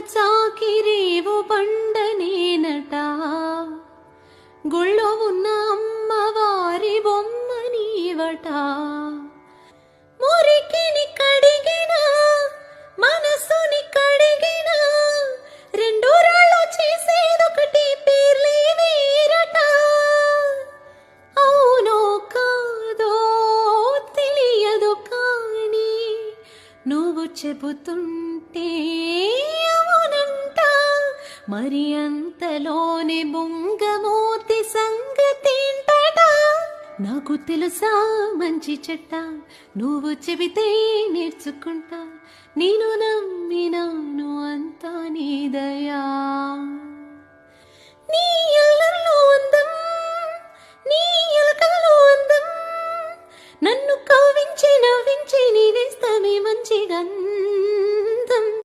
చాకిరేవు పండనేనట. గుళ్ళో ఉన్న అమ్మవారి బొమ్మ నీవట. మురికిని కడిగిన మనసుని కడిగిన రెండు రాళ్ళు చేసేదొకటి పేర్లే వేరట. అవునో కాదో తెలియదు కానీ నువ్వు చెబుతుంటే మరి అంతలోని బొంగమూతి సంగతింటట నాకు తెలుసా మంచి చెట్ట నువ్వు చెబితే నేర్చుకుంటా. నేను నమ్మినాను అంతా నీ దయా. నీ నన్ను కావించి నవ్వించి నీదే